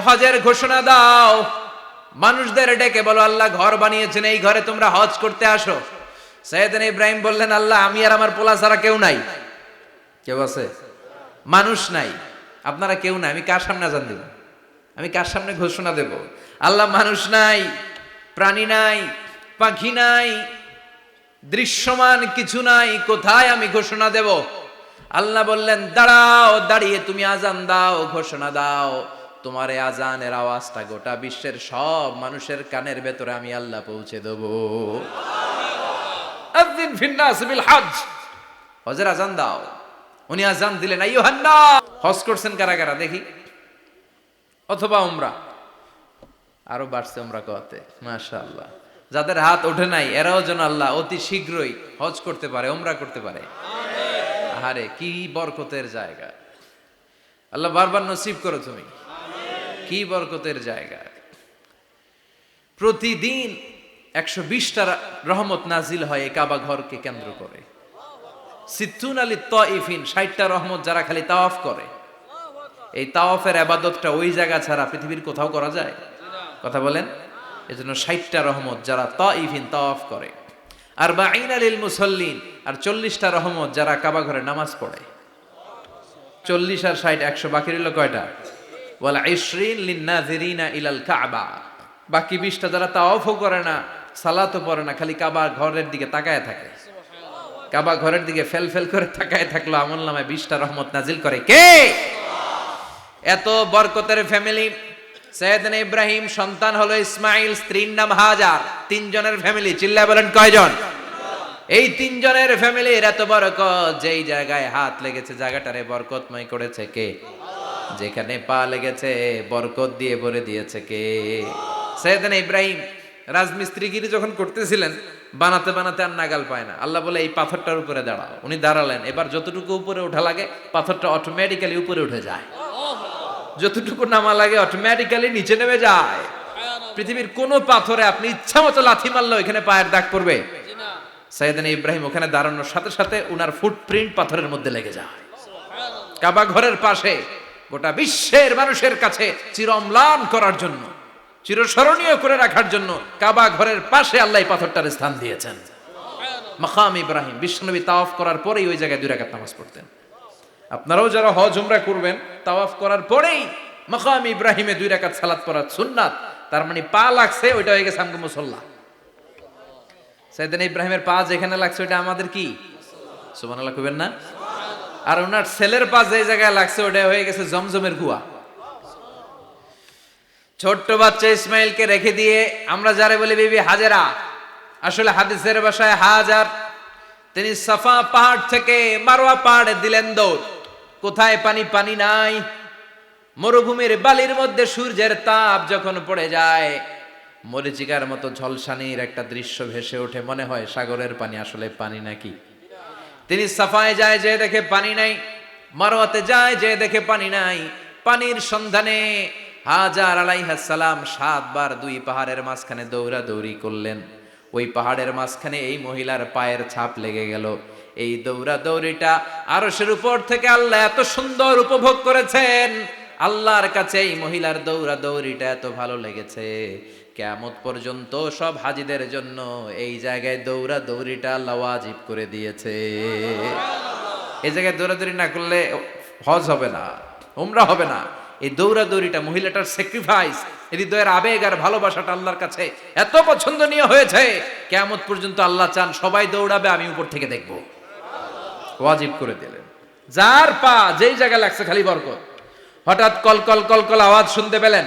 হজের ঘোষণা দাও। মানুষদের ডেকে বলো, আল্লাহ ঘর বানিয়েছেন, এই ঘরে তোমরা হজ করতে আসো। সৈয়দিন ইব্রাহিম বললেন, আল্লাহ, আমি আর আমার পোলা ছাড়া কেউ নাই। কেউ আছে? মানুষ নাই। আপনারা কেউ নাই, আমি কার সামনে আজান দেব? আমি কার সামনে ঘোষণা দেব? আল্লাহ মানুষ নাই, প্রাণী নাই, পাখি নাই, দৃশ্যমান কিছু নাই, কোথায় আমি ঘোষণা দেব? আল্লাহ বললেন, দাঁড়াও, দাঁড়িয়ে তুমি আজান দাও, ঘোষণা দাও। তোমার এই আজানের আওয়াজটা গোটা বিশ্বের সব মানুষের কানের ভেতরে আমি আল্লাহ পৌঁছে দেব। আযিন ফিন্নাস বিল হজ হজের আজান দাও। উনি আজান দিলেন আইয়ুহান্না হজ করছেন কারা কারা? দেখি। অথবা উমরা। আরও বাড়ছে উমরা কতে মাশাআল্লাহ। যাদের হাত ওঠে নাই এরাও যেন আল্লাহ অতি শীঘ্রই হজ করতে পারে উমরা করতে পারে। আহারে কি বরকতের জায়গা। আল্লাহ বারবার নসিব করো তুমি। কি বরকতের জায়গা? প্রতিদিন একশো বিশটা রহমত নাজিল হয় কাবা ঘরকে কেন্দ্র করে। সিদ্ধুন আলী তইফিন ষাটটা রহমত যারা খালি তাওয়াফ করে। এই তাওয়াফের আবাদতটা ওই জায়গা ছাড়া পৃথিবীর কোথাও করা যায়? কথা বলেন? এজন্য ষাটটা রহমত যারা তইফিন তাওয়াফ করে। আর বা আইন আলিল মুসল্লিন, আর চল্লিশটা রহমত যারা কাবা ঘরে নামাজ পড়ে। চল্লিশ আর ষাট, একশো বাকি রইল কয়টা? বলে ইসরিন লিন্নাজিরিনা ইলাল কাবা। বাকি বিশটা যারা তাওয়াফও করে না, সালাতও পড়ে না, খালি কাবা ঘরের দিকে তাকায় থাকে। কাবা ঘরের দিকে ফেল ফেল করে তাকায় থাকল, আমল নামায় বিশটা রহমত নাজিল করে। কে? এত বরকতের ফ্যামিলি। সৈয়দনা ইব্রাহিম, সন্তান হলো ইসমাইল, স্ত্রীর নাম হাজার। তিনজনের ফ্যামিলি চিল্লা বলেন কয়জন? এই তিনজনের ফ্যামিলির এত বরকত, যেই জায়গায় হাত লেগেছে, জায়গাটারে বরকতময় করেছে কে? যেখানে পা লেগেছে, বরকত দিয়ে ভরে দিয়েছে কে? সৈয়দনা ইব্রাহিম রাজমিস্ত্রিগিরি যখন করতেছিলেন, বানাতে বানাতে আর নাগাল পায় না। আল্লাহ বলে, এই পাথরটার উপরে দাঁড়াও। উনি দাঁড়ালেন। এবার যতটুকু উপরে ওঠা লাগে, পাথরটা অটোমেটিক্যালি উপরে উঠে যায়। যতটুকু নামা লাগে অটোমেটিক্যালি নিচে নেমে যায়। পৃথিবীর কোন পাথরে আপনি ইচ্ছা মতো লাথি মারলে এখানে পায়ের দাগ পড়বে। সাইয়েদান ইব্রাহিম ওখানে দাঁড়ানোর সাথে সাথে উনার ফুটপ্রিন্ট পাথরের মধ্যে লেগে যায়। কাবা ঘরের পাশে গোটা বিশ্বের মানুষের কাছে চিরম্লান করার জন্য, চিরস্মরণীয় করে রাখার জন্য কাবা ঘরের পাশে আল্লাহ পাথরটার স্থান দিয়েছেন। মাকাম ইব্রাহিম, বিশ্বনবী তাওয়াফ করার পরেই ওই জায়গায় দুই রাকাত নামাজ পড়তেন। আপনারাও যারা হজ, উমরা করবেন, তাওয়াফ করার পরেই মাকাম ইব্রাহিমে দুই রাকাত সালাত পড়ার সুন্নাত, তার মানে পা লাগছে, ওইটা হয়ে গেছে আমগো মুসল্লা। সাইদান ইব্রাহিমের পা যেখানে লাগছে, ওইটা আমাদের কি? সুবহানাল্লাহ, কইবেন না? আর ওনার ছেলের পা যে জায়গায় লাগছে ওটা হয়ে গেছে জমজমের কুয়া ছোট্ট বাচ্চা ইসমাইলকে রেখে দিয়ে আমরা যারা বলি, বিবি হাজেরা। আসলে হাদিসের বাসায় হাজার। তিনি সাফা পাহাড় থেকে মারোয়া পাহাড়ে দিলেন দৌড়। কোথায় পানি? পানি নাই। মরুভূমির বালির মধ্যে সূর্যের তাপ যখন পড়ে যায়, মরিচিকার মতো ঝলসানির একটা দৃশ্য ভেসে ওঠে। মনে হয় সাগরের পানি আসলে পানি নাকি? তিনি সাফায় যায় যে দেখে পানি নাই, মারোয়াতে যায় যে দেখে পানি নাই। পানির সন্ধানে হাজার আলাইহাসালাম সাতবার দুই পাহাড়ের মাঝখানে দৌড়া দৌড়ি করলেন। ওই পাহাড়ের মাঝখানে এই মহিলার পায়ের ছাপ লেগে গেল। এই দৌড়া দৌড়িটা আরশের উপর থেকে আল্লাহ এত সুন্দর উপভোগ করেছেন। আল্লাহর কাছে এই মহিলার দৌড়া দৌড়িটা এত ভালো লেগেছে। কেমত পর্যন্ত সব হাজিদের জন্য এই জায়গায় দৌড়া দৌড়িটা আল্লাহ ওয়াজিব করে দিয়েছে। এই জায়গায় দৌড়াদৌড়ি না করলে হজ হবে না, উমরা হবে না। এই দৌড়াদৌড়িটা মহিলাটার স্যাক্রিফাইস হৃদয়ের আবেগ আর ভালোবাসাটা আল্লাহর কাছে এত পছন্দনীয় হয়েছে। কেমত পর্যন্ত আল্লাহ চান সবাই দৌড়াবে, আমি উপর থেকে দেখব। ওয়াজিব করে দিলেন। যার পা যেই জায়গায় লাগছে খালি বরকত। হঠাৎ কল কল কল কল আওয়াজ শুনতে পেলেন।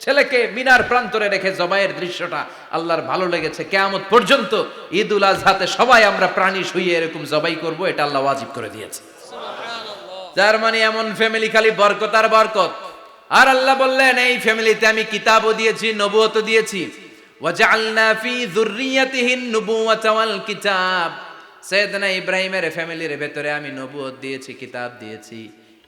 ছেলেকে মিনার প্রান্তরে রেখে জবাইয়ের দৃশ্যটা আল্লাহর ভালো লেগেছে। কেয়ামত পর্যন্ত ঈদ উল আজহাতে সবাই আমরা প্রাণী শুয়ে এরকম জবাই করব এটা আল্লাহ ওয়াজিব করে দিয়েছে। যার মানে এমন ফ্যামিলি খালি বরকত আর বরকত। আর আল্লাহ বললেন এই ফ্যামিলিতে আমি কিতাবও দিয়েছি নবুয়তও দিয়েছি। ওয়াজআলনা ফি যুররিয়াতিহিন নুবুওয়াতা ওয়াল কিতাব। সৈয়দনা ইব্রাহিমের ফ্যামিলির ভেতরে আমি নবুয়ত দিয়েছি কিতাব দিয়েছি।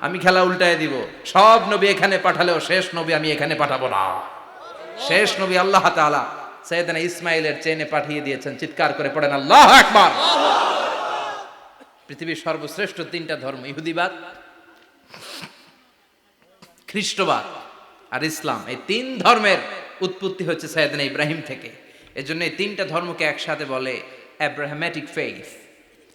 আমি খেলা উল্টায় দিব। সব নবী এখানে পাঠালেও শেষ নবী আমি এখানে পাঠাবো না। শেষ নবী আল্লাহ তাআলা সৈয়দনা ইসমাইলের চেনে পাঠিয়ে দিয়েছেন। চিৎকার করে পড়েন, আল্লাহ আকবার! পৃথিবীর সর্বশ্রেষ্ঠ তিনটা ধর্ম, ইহুদিবাদ, খ্রিস্টবাদ আর ইসলাম। এই তিন ধর্মের উৎপত্তি হচ্ছে সৈয়দনা ইব্রাহিম থেকে। এজন্য এই তিনটা ধর্মকে একসাথে বলে অ্যাব্রাহামেটিক ফেইথ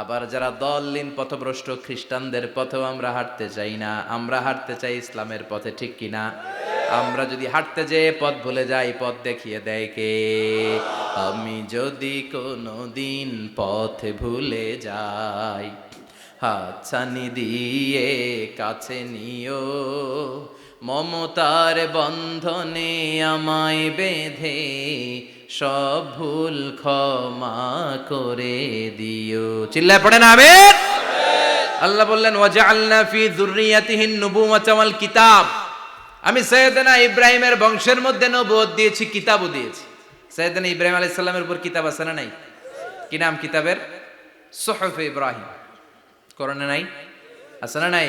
আবার যারা দললিন পথভ্রষ্ট খ্রিস্টানদের পথেও আমরা হাঁটতে চাই না, আমরা হাঁটতে চাই ইসলামের পথে, ঠিক কিনা আমরা যদি হাঁটতে যেয়ে পথ ভুলে যাই, পথ দেখিয়ে দেয় কে? আমি যদি কোনো দিন পথ ভুলে যাই, হাতছানি দিয়ে কাছে নিও, মমতার বন্ধনে আমায় বেঁধে সব ভুল ক্ষমা করে দিও। চিল্লায় পড়ে না আমের আল্লাহ বললেন, ওয়াজআলনা ফি যুররিয়াতিহিন নুবুওয়াতা ওয়াল কিতাব। আমি সৈয়দনা ইব্রাহিমের বংশের মধ্যে নবুয়ত দিয়েছি, কিতাবও দিয়েছি। সৈয়দনা ইব্রাহিম আলাইহিস সালামের উপর কিতাব আছে না নাই? কি নাম কিতাবের? সুহফ ইব্রাহিম। কোরআনে নাই? আছে না নাই?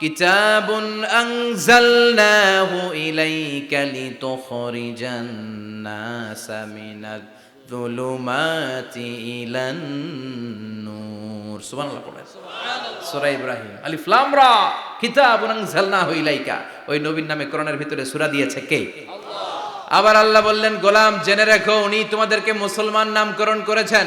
كتاب أنزلناه إليك لتخرج الناس من الظلمات إلى النور سبحان الله পড়েন সূরা ইব্রাহিম আলিফ লাম রা কিতাবুন আনজালনাহু ইলাইকা ওই নবীর নামে কোরআনের ভিতরে সূরা দিয়েছে কে আবার আল্লাহ বললেন গোলাম জেনে রাখো উনি তোমাদেরকে মুসলমান নামকরণ করেছেন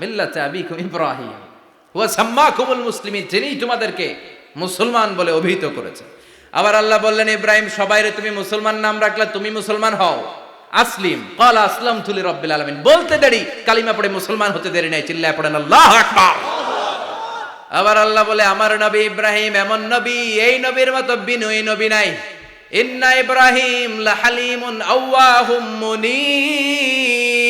মিল্লাতে আবিকুম ইব্রাহিম। ওয়া সাম্মাকুমুল মুসলিমিন, যিনি তোমাদেরকে মুসলমান বলে অভিহিত করেছে আবার আল্লাহ বললেন, ইব্রাহিম সবাইরে তুমি মুসলমান নাম রাখলে তুমি মুসলমান হও। আসলিম কল আসলাম তুলি রব্বিল আলমিন। বলতে দেরি, কালিমা পড়ে মুসলমান হতে দেরি নাই, চিল্লায় পড়েন, আল্লাহ আকবার। আবার আল্লাহ বলে, আমার নবী ইব্রাহিম এমন নবী, এই নবীর মতো বিনয়ী নবী নাই। ইন্না ইব্রাহিম লাহালিমুন আওয়াহুম মুনীব।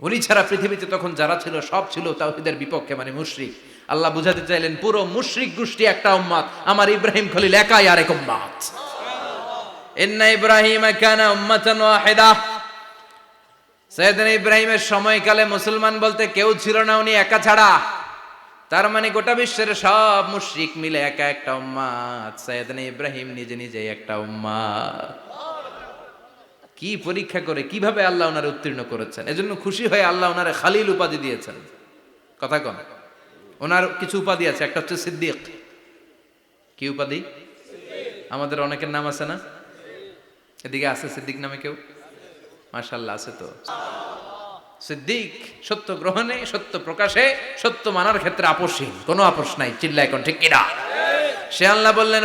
উনি ছাড়া পৃথিবীতে তখন যারা ছিল, সব ছিল তাওহীদের বিপক্ষে মানে মুশরিক। আল্লাহ বুঝাতে চাইলেন, পুরো মুশরিক গোষ্ঠী একটা উম্মাত, আমার ইব্রাহিম খলিল একাই আরেক উম্মাত। ইন্না ইব্রাহিম কানা উম্মাতান ওয়াহিদা। সৈয়দনা ইব্রাহিমের সময়কালে মুসলমান বলতে কেউ ছিল না উনি একা ছাড়া। তার মানে গোটা বিশ্বের সব মুশরিক মিলে একা একটা উম্মাত। সৈয়দনা ইব্রাহিম নিজে নিজে একটা উম্মাত। কি পরীক্ষা করে, কীভাবে আল্লাহ ওনারে উত্তীর্ণ করেছেন? এজন্য খুশি হয়ে আল্লাহ ওনারে খালিল উপাধি দিয়েছেন। কথা কন। ওনার কিছু উপাধি আছে, একটা হচ্ছে সিদ্দিক। কি উপাধি? আমাদের অনেকের নাম আছে না? এদিকে আছে সিদ্দিক নামে কেউ? মাশাল্লাহ আছে তো। সিদ্দিক সত্য গ্রহণে, সত্য প্রকাশে, সত্য মানার ক্ষেত্রে আপোষহীন। কোনো আপোষ নাই চিল্লা এখন ঠিক কিনা? সে আল্লাহ বললেন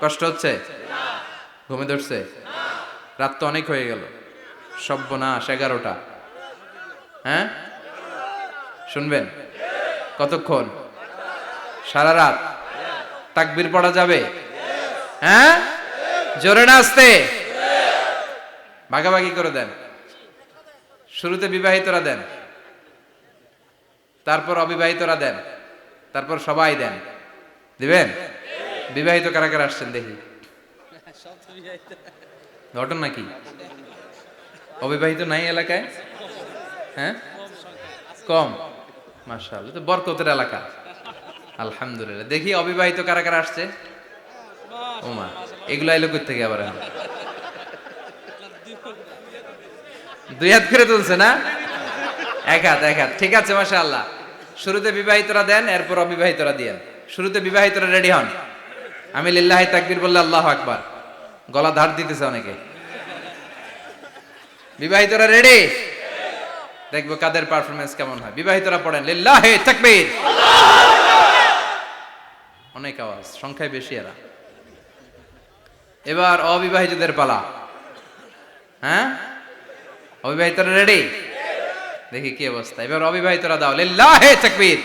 কষ্ট হচ্ছে? ঘুমে ধরছে? রাত তো অনেক হয়ে গেল। সব্যনাশ এগারোটা। হ্যাঁ? শুনবেন? কতক্ষণ? সারা রাত। তাকবির পড়া যাবে? হ্যাঁ? জোরে না আসতে ভাগাভাগি করে দেন। শুরুতে বিবাহিতরা দেন। তারপর অবিবাহিতরা দেন। তারপর সবাই দেন। দিবেন? বিবাহিত কারা কারা আসছেন দেখি? ঘটনা কি? অবিবাহিত নাই এলাকায়? হ্যাঁ? কম। মার্শাল তো বরকতের এলাকা। আলহামদুলিল্লাহ। দেখি অবিবাহিত কারা কারা আসছে? ওমা, এগুলো আইলো থেকে আবার? দুই হাত করে তুলছে না? এক হাত এক হাত। ঠিক আছে মাসা আল্লাহ শুরুতে বিবাহিতরা দেন, এরপর অবিবাহিতরা দিয়েন। শুরুতে বিবাহিতরা রেডি হন। আমি লিল্লাহ তাকবির বললে আল্লাহ আকবার। গলা ধার দিতেছে অনেকে। বিবাহিতরা রেডি দেখব কাদের পারফরমেন্স কেমন হয়। বিবাহিতরা পড়েন, লিল্লাহ তাকবীর। অনেক আওয়াজ, সংখ্যায় বেশি এরা। এবার অবিবাহিতদের পালা। হ্যাঁ? অবিবাহিতরা রেডি দেখি কি অবস্থা। এবার অবিবাহিতরা দাও, লিল্লাহে তাকবীর।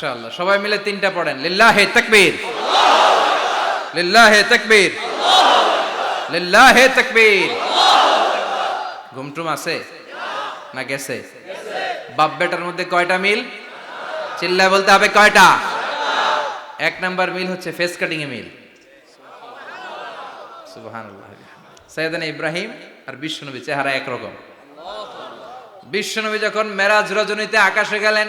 মাশাআল্লাহ। সবাই মিলে তিনটা পড়েন। লিল্লাহে তাকবীর। লিল্লাহে তাকবীর। লিল্লাহে তাকবীর। ঘুমটুম আছে? না গেছে? বাপ বেটার মধ্যে কয়টা মিল? চিল্লায় বলতে হবে কয়টা? এক নাম্বার মিল হচ্ছে ফেস কাটিং এ মিল। সুবহানাল্লাহ। সৈয়দানা ইব্রাহিম আর বিশ্বনবী, চেহারা একরকম। বিশ্বনবী যখন মেরাজ রজনীতে আকাশে গেলেন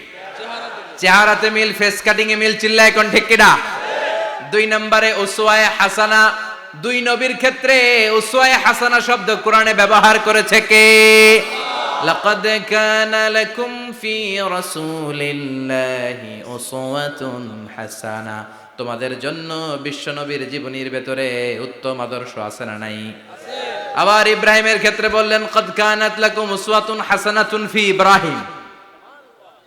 চেহারাতে মিল ফেস কাটিং এ মিল, চিল্লায় কোন ঠিক কিনা দুই নম্বরে উসওয়ায়ে হাসানা। দুই নবীর ক্ষেত্রে উসওয়ায়ে হাসানা শব্দ কোরআনে ব্যবহার করেছে কে? লাকাদ কানা লাকুম ফি রাসূলিল্লাহি উসওয়াতুন হাসানা। তোমাদের জন্য বিশ্বনবীর জীবনীর ভেতরে উত্তম আদর্শ আছে না নাই? আবার ইব্রাহিমের ক্ষেত্রে বললেন, কদ কানাত লাকুম উসওয়াতুন হাসানাতুন ফি ইব্রাহিম।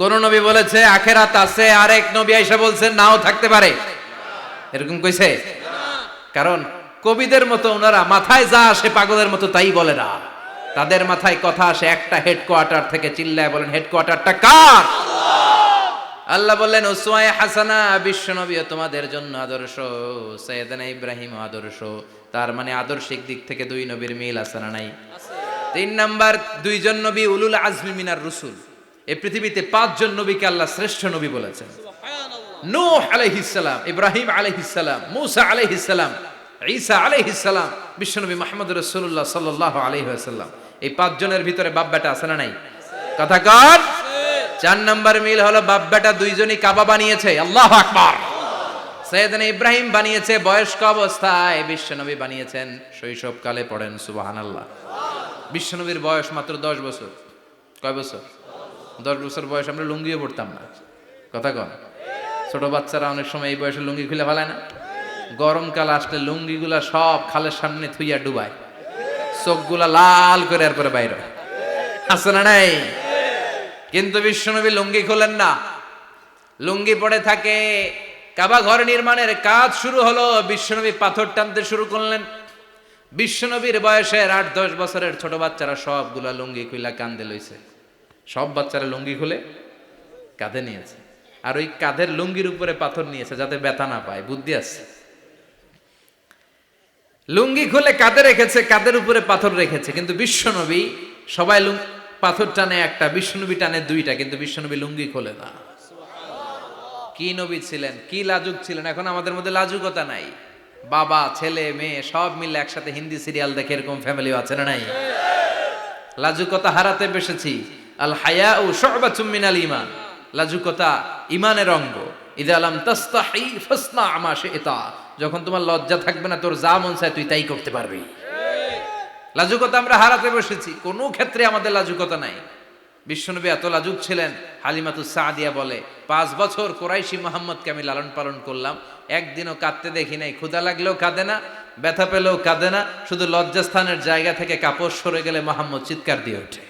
কোন নবী বলেছে, আখেরাত আছে। আরেক নবী এসে বলছে নাও থাকতে পারে। এরকম কইছে? কারণ কবিদের মতো ওনারা, মাথায় যা আসে পাগলের মতো তাই বলে না। তাদের মাথায় কথা আসে একটা হেডকোয়ার্টার থেকে চিল্লায় বলেন হেডকোয়ার্টারটা কার? আল্লাহ বললেন ওসওয়ায়ে হাসানা, বিশ্বনবী তোমাদের জন্য আদর্শ, সৈয়দানা ইব্রাহিম আদর্শ। তার মানে আদর্শিক দিক থেকে দুই নবীর মিল আছে না নাই? তিন নাম্বার, দুইজন নবী উলুল আজমি মিনার রসুল। এই পৃথিবীতে পাঁচজন নবীকে আল্লাহ শ্রেষ্ঠ নবী বলেছেন। নূহ আলাইহিস সালাম, ইব্রাহিম আলাইহিস সালাম, মুসা আলাইহিস সালাম, ঈসা আলাইহিস সালাম, বিশ্বনবী মুহাম্মদ রাসূলুল্লাহ সাল্লাল্লাহু আলাইহি ওয়াসাল্লাম। এই পাঁচজনের ভিতরে বাপ বেটা আছে না নাই? কথা কর চার নাম্বার মিল হলো বাপ বেটা দুইজনই কাবা বানিয়েছে, আল্লাহু আকবার। সৈয়দনা ইব্রাহিম বানিয়েছে, বয়স্ক অবস্থায় বিশ্বনবী বানিয়েছেন, শৈশবকালে পড়েন, সুবহানাল্লাহ। বিশ্বনবীর বয়স মাত্র দশ বছর। কয় বছর? দশ বছর বয়স আমরা লুঙ্গিও পড়তাম না। কথা কন। ছোট বাচ্চারা অনেক সময় এই বয়সে লুঙ্গি খুলে ফেলায় না। গরমকাল আসলে লুঙ্গিগুলা সব খালের সামনে থুইয়া ডুবায়। চোখগুলা লাল করে আর করে বাইরে। আছে না নাই? কিন্তু বিশ্বনবী লুঙ্গি খোলেন না। লুঙ্গি পড়ে থাকে, কাবা ঘর নির্মাণের কাজ শুরু হলো, বিশ্বনবী পাথর টানতে শুরু করলেন। বিশ্বনবীর বয়সের আট দশ বছরের ছোট বাচ্চারা সবগুলা লুঙ্গি খুইলা কান্দে লইছে। সব বাচ্চারা লুঙ্গি খুলে কাঁধে নিয়েছে। আর ওই কাঁধের লুঙ্গির উপরে পাথর নিয়েছে যাতে ব্যথা না পায়। বুদ্ধি আছে? লুঙ্গি খুলে কাঁধে রেখেছে, কাঁধের উপরে পাথর রেখেছে। কিন্তু বিশ্বনবী সবাই পাথর টানে একটা, বিশ্বনবী টানে দুইটা, কিন্তু বিশ্বনবী লুঙ্গি খোলে না। কি নবী ছিলেন, কি লাজুক ছিলেন? এখন আমাদের মধ্যে লাজুকতা নাই। বাবা, ছেলে, মেয়ে, সব মিলে একসাথে হিন্দি সিরিয়াল দেখে এরকম ফ্যামিলিও আছে না নাই? লাজুকতা হারাতে বসেছি। আল হায়া ও শোবাতুম মিনাল ইমান লাজুকতা ইমানের অঙ্গ। ইদা আলাম তাস্তাহি ফাসনা আমা শিতা। যখন তোমার লজ্জা থাকবে না, তোর যা মন চায় তুই তাই করতে পারবি। লাজুকতা আমরা হারাতে বসেছি। কোনো ক্ষেত্রে আমাদের লাজুকতা নাই। বিশ্বনবী এত লাজুক ছিলেন হালিমাতু সাদিয়া বলে, পাঁচ বছর কোরাইশি মোহাম্মদকে আমি লালন পালন করলাম। একদিনও কাঁদতে দেখি নাই। ক্ষুদা লাগলেও কাঁদে না, ব্যথা পেলেও কাঁদে না। শুধু লজ্জাস্থানের জায়গা থেকে কাপড় সরে গেলে মোহাম্মদ চিৎকার দিয়ে ওঠে।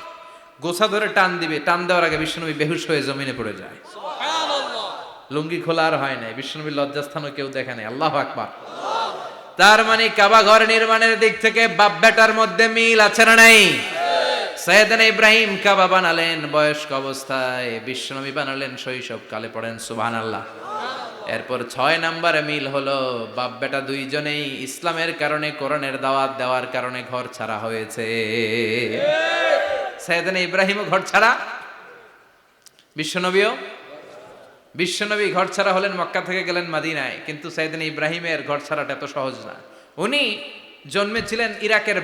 গোছা ধরে টান দিবে টান দেওয়ার আগে বিশ্বনবী বেহুশ হয়ে জমিনে পড়ে যায়। লুঙ্গি খোলা আর হয় নাই বিশ্বনবীর লজ্জাস্থানও কেউ দেখে নাই। আল্লাহ আকবার। তার মানে কাবা ঘর নির্মাণের দিক থেকে বাপ বেটার মধ্যে মিল আছে না নাই? সৈয়দান ইব্রাহিম কাবা বানালেন বয়স্ক অবস্থায় বিশ্বনবী বানালেন শৈশব কালে পড়েন সুবহান আল্লাহ এরপর ছয় নাম্বারে মিল হলো বাপ বেটা দুইজনেই ইসলামের কারণে কোরআনের দাওয়াত দেওয়ার কারণে ঘর ছাড়া হয়েছে। সৈয়দান ইব্রাহিমও ঘর ছাড়া বিশ্বনবীও? বিশ্বনবী ঘর ছাড়া হলেন মক্কা থেকে গেলেন মাদিনায়, কিন্তু সাইদিন ইব্রাহিমের ঘর ছাড়াটা এত সহজ না। উনি জন্মেছিলেন ইরাকের